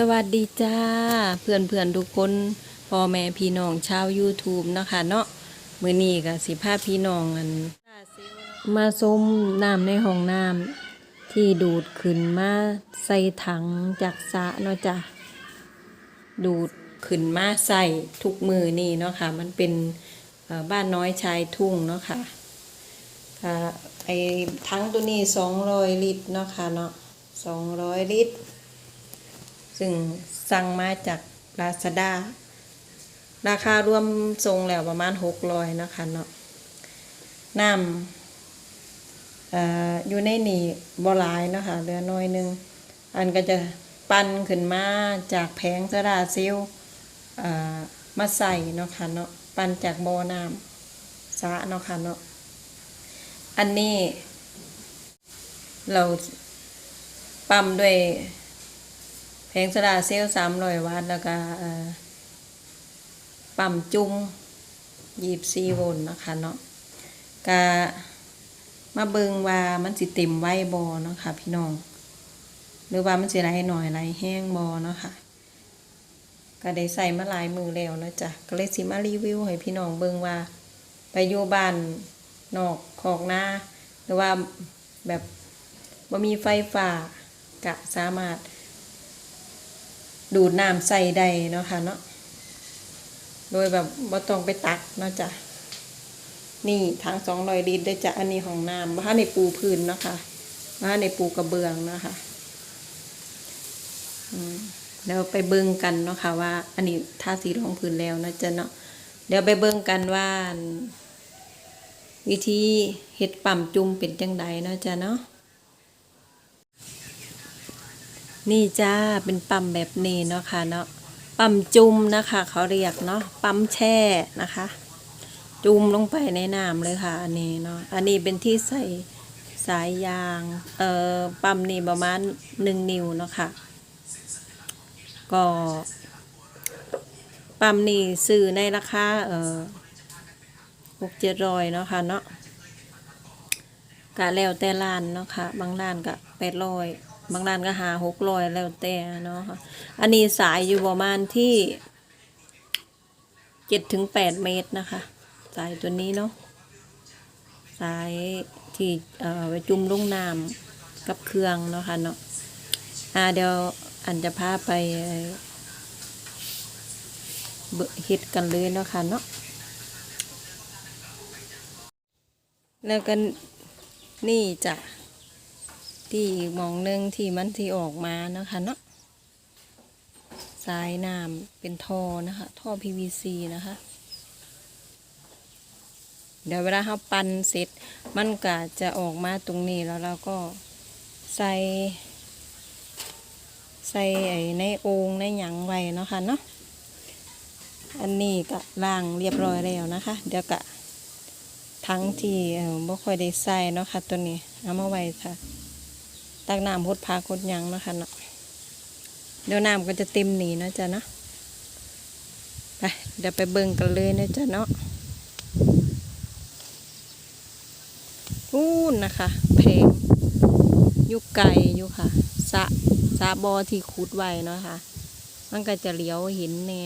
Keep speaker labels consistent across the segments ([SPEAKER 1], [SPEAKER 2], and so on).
[SPEAKER 1] สวัสดีจ้า เพื่อนเพื่อนทุกคนพ่อแม่พี่น้องชาว YouTube นะคะเนาะมือนี้ก็สิพาพี่น้องอัน มาส้มน้ำในห้องน้ำที่ดูดขึ้นมาใส่ถังจากสะเนาะจ้ะดูดขึ้นมาใส่ทุกมือนี่เนาะค่ะ มันเป็นบ้านน้อยชายทุ่งเนาะค่ะค่ะไอ้ทั้งตัวนี้สองร้อยลิตรเนาะค่ะเนาะสองร้อยลิตร ซึ่งสั่งมาจากลาซาด้าราคารวมทรงแล้วประมาณหกร้อยนะคะเนาะน้ำอยู่ในนี่บ่หลายนะคะเหลือน้อยหนึง อันก็จะปั้นขึ้นมาจากแผงโซดาซลล์เอ่อมาใส่เนาะค่ะเนาะปั้นจากบ่อน้ำสะเนาะค่ะเนาะอันนี้เราปั๊มด้วย งโซดาเซลล์สามร้อยวัตต์แล้วก็ปั๊มจุ่มยีบซีโวลต์นะคะเนาะก็มาเบิงว่ามันสิเต็มไว้บอเนาะค่ะพี่น้อง หรือว่ามันสิไหลหน่อยไหลแห้งบอเนาะค่ะก็ได้ใส่มาหลายมือแล้วนะจ้ะก็เลยสิมารีวิวให้พี่น้องเบิงว่า ไปอยู่บ้านนอกขอกนาหรือว่าแบบบ่มีไฟฟ้ากะสามารถ ดูดน้ำใส่ได้เนาะค่ะเนาะโดยแบบบ่ต้องไปตักเนาะจ้ะนี่ทางสองรอยลิตรได้จากอันนี้ของน้ำบ้าในปูพื้นเนาะคะบ้าในปูกระเบื้องเนาะคะอืมเดี๋ยวไปเบิ่งกันเนาะค่ะว่า อันนี้ทาสีรองพื้นแล้วนะจ๊ะเนาะเดี๋ยวไปเบิ่งกันว่า วิธีเฮ็ดปั๊มจุ่มเป็นจังใดเนาะจ๊ะเนาะ นี่จ้าเป็นปั๊มแบบนี้เนาะค่ะเนาะปั๊มจุ่มนะคะ เขาเรียกเนาะปั๊มแช่นะคะ จุ่มลงไปในน้ำเลยค่ะ อันนี้เนาะอันนี้เป็นที่ใส่สายยางเอ่อปั๊มนี่ประมาณหนึ่งนิ้วเนาะค่ะก็ปั๊มนี่ซื้อในราคาเอ่อหกเจ็ดร้อยเนาะค่ะเนาะกะแล้วแต่ร้านเนาะค่ะ บางร้านก็แปดร้อย บางร้านก็หาหกร้อยแล้วแต่เนาะค่ะอันนี้สายอยู่ประมาณที่เจ็ดถึงแปดเมตรนะคะ สายตัวนี้เนาะสายที่เอ่อไวจุ่มลงน้ำกับเครื่องเนาะค่ะเนาะอ่าเดี๋ยวอันจะพาไปเบิ่งเฮ็ดกันเลยเนาะค่ะเนาะแล้วกันนี่จ้ะ ที่หมองหนึ่งที่มันที่ออกมานะคะเนาะสายน้ำเป็นท่อนะคะ ท่อ PVC นะคะ เดี๋ยวเวลาเราปั่นเสร็จ มันก็จะออกมาตรงนี้แล้วเราก็ใส่ ใส่ไอ้ในโอ่งในหยังไว้เนาะค่ะเนาะอันนี้ก็ล้างเรียบร้อยแล้วนะคะ เดี๋ยวก็ทั้งที่เออบ่ค่อยได้ใส่เนาะค่ะตัวนี้เอามาไว้ค่ะ ตักน้ำพดพาคดยังนะค่ะเนาะเดี๋ยวน้ำก็จะเต็มหนีนะจ๊ะเนาะไปเดี๋ยวไปเบิ่งกันเลยนะจ๊ะเนาะนู่นะคะเพลงยู่ไกลอยู่ค่ะสะสะบอที่ขุดไว้เนาะค่ะมันก็จะเลี้ยวเห็นแน่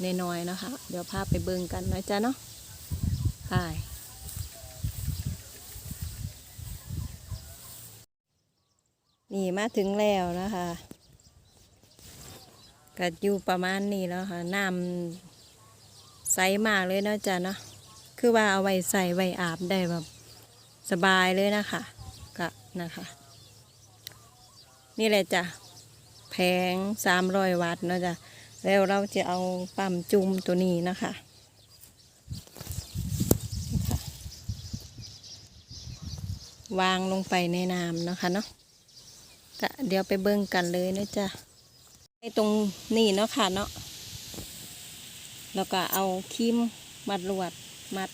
[SPEAKER 1] แน่น้อยๆเนาะคะ เดี๋ยวพาไปเบิ่งกันนะจ๊ะเนาะไป นี่มาถึงแล้วนะคะก็อยู่ประมาณนี้แล้วค่ะน้ำใสมากเลยเนาะจ๊ะเนาะคือว่าเอาไว้ใส่ไว้อาบได้แบบสบายเลยนะคะก็นะคะ นี่แหละจ้ะแผงสามร้อยวัตต์เนาะจ้ะแล้วเราจะเอาปั๊มจุ่มตัวนี้นะคะวางลงไปในน้ำนะคะเนาะ ก็เดี๋ยวไปเบิ่งกันเลยนะจ๊ะในตรงนี้เนาะค่ะเนาะแล้วก็เอาครีมมัดลวดมัด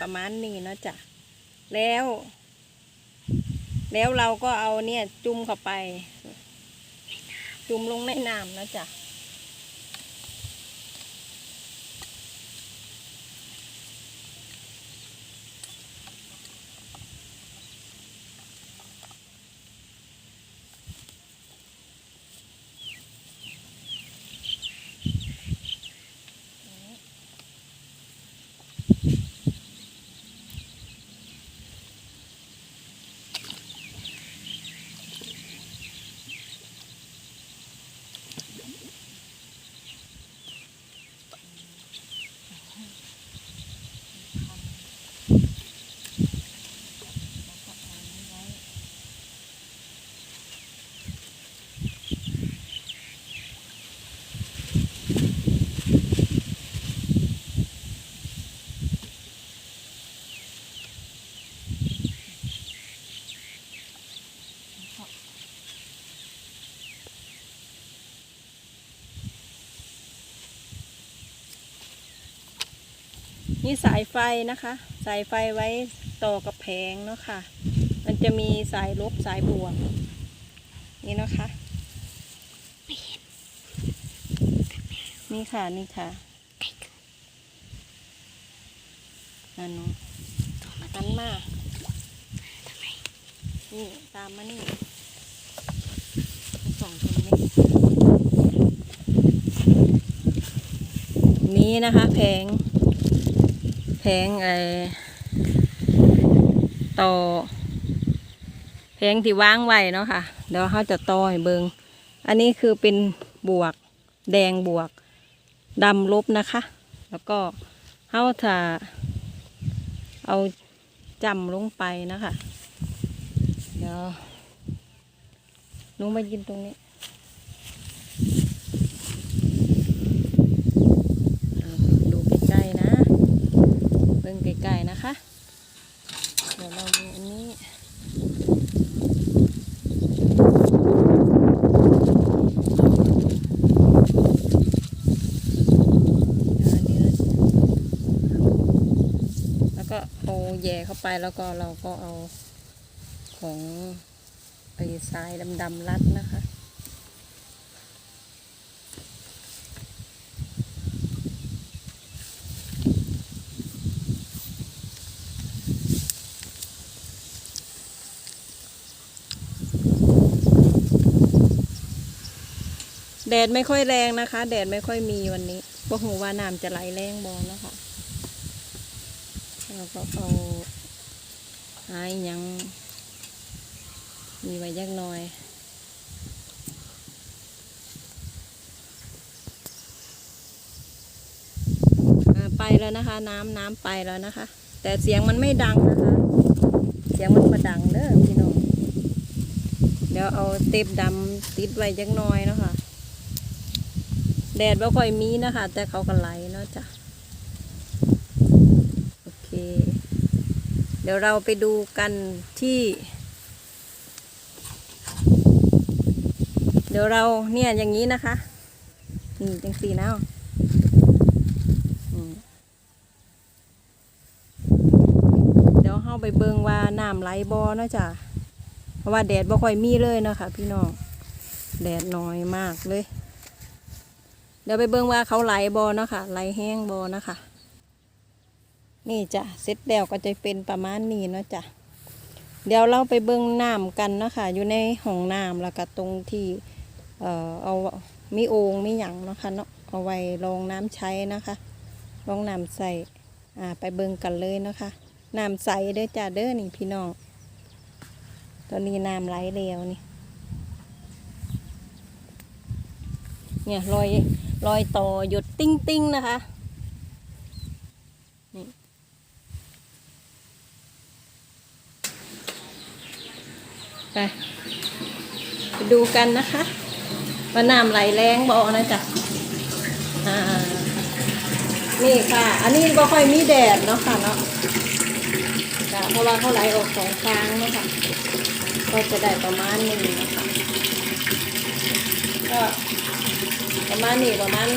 [SPEAKER 1] ประมาณนี้เนาะจ้ะแล้ว แล้วเราก็เอาเนี่ยจุ่มเข้าไป จุ่มลงในน้ำนะจ้ะ นี่สายไฟนะคะ สายไฟไว้ต่อกับแผงเนาะค่ะ มันจะมีสายลบสายบวก นี่นะคะนี่ค่ะนี่ค่ะนั่นนาะหันมานี่ตามมานี่สองคนนี้นี้นะคะแผง แผงไอต่อแผงที่วางไว้เนาะค่ะเดี๋ยวเขาจะต่อให้เบิงอันนี้คือเป็นบวกแดงบวกดำลบนะคะ แล้วก็เขาจะเอาจำลงไปนะคะ เดี๋ยวนุมายินตรงนี้ ดูใกล้ๆนะ เบิ่งใกล้ๆนะคะ เดี๋ยวเรามีอันนี้อันนี้นะแล้วก็เอาแย่เข้า ไปแล้วก็เราก็เอาของไอ้ทรายดำๆรัดนะคะแดดไม่ค่อยแรงนะคะ แดดไม่ค่อยมีวันนี้พวกหูว่าน้ำจะไหลแรงบอนะคะ แล้วก็เอา หายยัง มีไว้ยักหน่อยอ่าไปแล้วนะคะ น้ำน้ำไปแล้วนะคะ แต่เสียงมันไม่ดังนะคะ เสียงมันมาดังเด้อพี่น้องเดี๋ยวเอาเต็บดำติดไว้จักหน่อยเนาะคะแดดไม่ค่อยมีนะคะ แต่เขาก็ไหลเนาะจ้ะโอเค เดี๋ยวเราไปดูกันที่ เดี๋ยวเราเนี่ยอย่างนี้นะคะนี่จังสีนะอืมเดี๋ยวเข้าไปเบิงว่าน้ำไหลบอเนาะจ้ะเพราะว่าแดดบ่ค่อยมีเลยเนาะคะพี่น้องแดดน้อยมากเลย เดี๋ยวไปเบิ่งว่าเขาไหลบอเนาะค่ะไหลแห้งบอนะคะ นี่จ้ะเสร็จแล้วก็จะเป็นประมาณนี้เนาะจ้ะเดี๋ยวเราไปเบิ่งน้ำกันเนาะค่ะอยู่ในห้องน้ำแล้วก็ตรงที่เอ่อเอามีโอ่งมีหยังเนาะค่ะเนาะเอาไว้รองน้ำใช้นะคะรองน้ำใส่อ่าไปเบิ่งกันเลยเนาะคะน้ำใสเด้อจ้ะเด้อนี่พี่น้องตอนนี้น้ำไหลเร็วนี่เนี่ยรอยรอยต่อหยดติ้งติ้งๆนะคะ ไปไปดูกันนะคะว่าน้ำไหลแรงบอนะจ๊ะอ่านี่ค่ะ อันนี้บ่ค่อยมีแดดเนาะค่ะเนาะจ้ะเพราะว่าเขาไหลออกสองครั้งเนาะค่ะก็จะได้ประมาณหนึ่งนะคะก็ประมาณนี้ประมาณ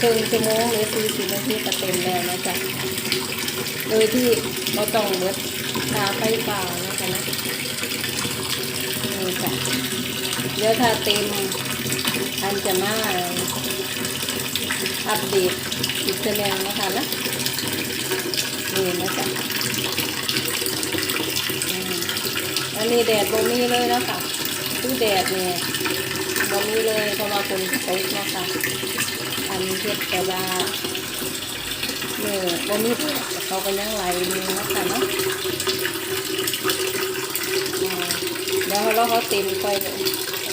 [SPEAKER 1] ครึ่งชั่วโมงหรือสี่สิบนาทีก็เต็มแล้วนะจ๊ะโดยที่เราต้องเบิด ตาไฟเปล่านะคะนะนี่จ้ะเดี๋ยวถ้าเต็มอันจะมาอัปเดตอีกเทื่อนึงนะคะนะนี่นะจ๊ะอันนี้แดดบ่มีเลยนะคะคือแดดเนี่ยบ่มีเลยเพราะว่าฝนตกนะคะอันเฮ็ดแต่ว่า เมื่อบ่มีเขาก็ยังไหลมีนะคะเนาะอ่าแล้วเราเขาเต็มไป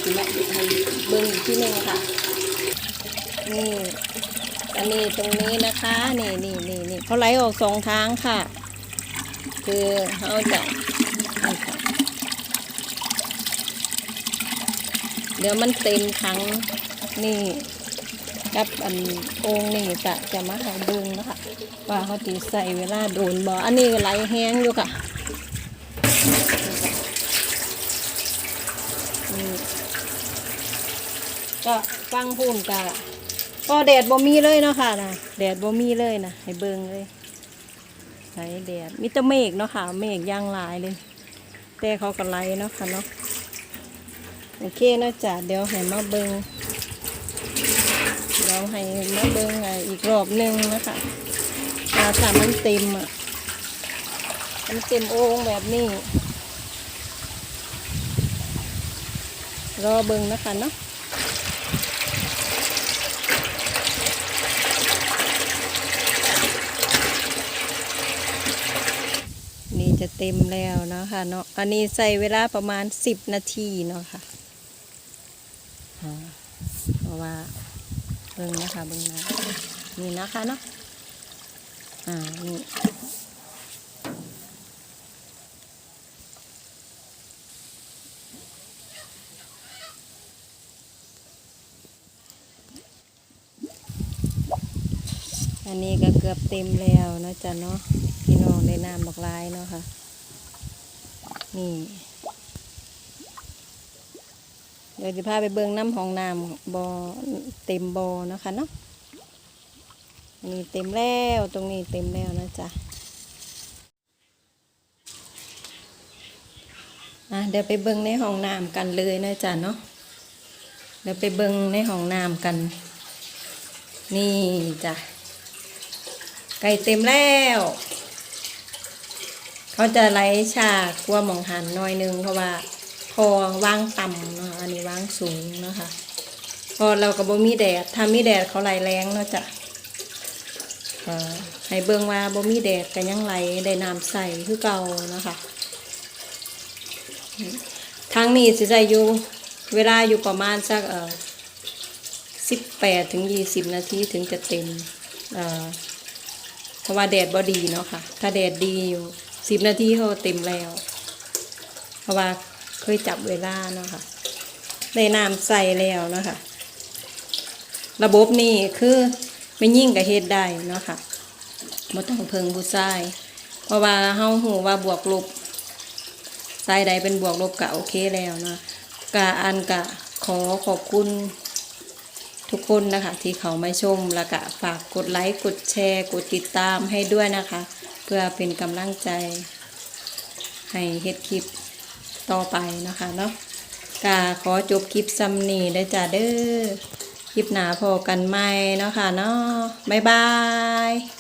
[SPEAKER 1] สิมาให้เบิ่งที่หนึงค่ะ นี่อันนี้ตรงนี้นะคะ นี่นี่นี่นี่เขาไหลออกสองทางค่ะ คือเขาจะนี่ค่ะเดี๋ยวมันเต็มถังนี่ กับอันองนี่จะจะมาให้เบิ่งนะคะว่าเขาตีใส่เวลาโดนบ่อันนี้ก็ไหลแห้งอยู่ค่ะก็ฟังพูนกะก็แดดบ่มีเลยเนาะค่ะนะแดดบ่มีเลยนะให้เบิ่งเลยใส่แดดมีแต่เมฆเนาะค่ะเมฆย่างลายเลย แต่เขาก็ไหลเนาะค่ะเนาะโอเคนะจ้ะเดี๋ยวให้มาเบิ่ง เราให้มาเบิ้งอีกรอบหนึ่งนะคะถ้าถ้ามันเต็มอะมันเต็มโอ่งแบบนี้ รอเบิ้งนะคะเนาะนี่จะเต็มแล้วนะคะเนาะ อันนี้ใส่เวลาประมาณสิบนาทีเนาะค่ะอ่าเพราะว่า เบิ่งนะคะเบิ่งนะนี่นะคะเนาะอ่านี่อันนี้ก็เกือบเต็มแล้วนะจ๊ะเนาะพี่น้องได้น้ำบักลายเนาะค่ะนี่ เดี๋ยวจะพาไปเบิ่งน้ำของน้ำบอเต็มบอนะคะเนาะนี่เต็มแล้วตรงนี้เต็มแล้วนะจ๊ะอะเดี๋ยวไปเบิ่งในห้องน้ำกันเลยนะจ๊ะเนาะเดี๋ยวไปเบิ่งในห้องน้ำกัน นี่จ้ะไก่เต็มแล้ว เขาจะไล่ฉากกลัวหมองหันน้อยนึงเพราะว่า อวางต่ำเนาะอันนี้วางสูงเนาะคะพอเราก็บ่มีแดดถ้ามีแดดเขาไหลแรงเนาะจ้ะให้เบิ่งว่าบ่มีแดดก็ยังไหลได้น้ำใสคือเก่านะคะทางนี้สิใส่อยู่เวลาอยู่ประมาณสักเอ่อสิบแปดถึงยี่สิบนาทีถึงจะเต็มเอ่อเพราะว่าแดดบ่ดีเนาะค่ะ ถ้าแดดดีอยู่สิบนาทีเขาเต็มแล้ว เพราะว่า เคยจับเวลาเนาะค่ะได้น้ำใส่แล้วเนาะค่ะ ระบบนี้คือไม่ยิ่งกับเฮ็ดได้เนาะค่ะบ่ต้องเพิงผู้ชาย เพราะว่าเฮาหูว่าบวกลบสายใดเป็นบวกลบก็โอเคแล้วเนาะกะอันกะขอขอบคุณทุกคนนะคะ ที่เขามาชมแล้วก็ฝากกดไลค์กดแชร์ กดติดตามให้ด้วยนะคะ เพื่อเป็นกำลังใจ ให้เฮ็ดคลิป ต่อไปนะคะเนาะกาขอจบคลิปซัมนี่ได้จ้าเด้อคลิปหนาพอกันไหมเนาะค่ะเนาะบ๊ายบาย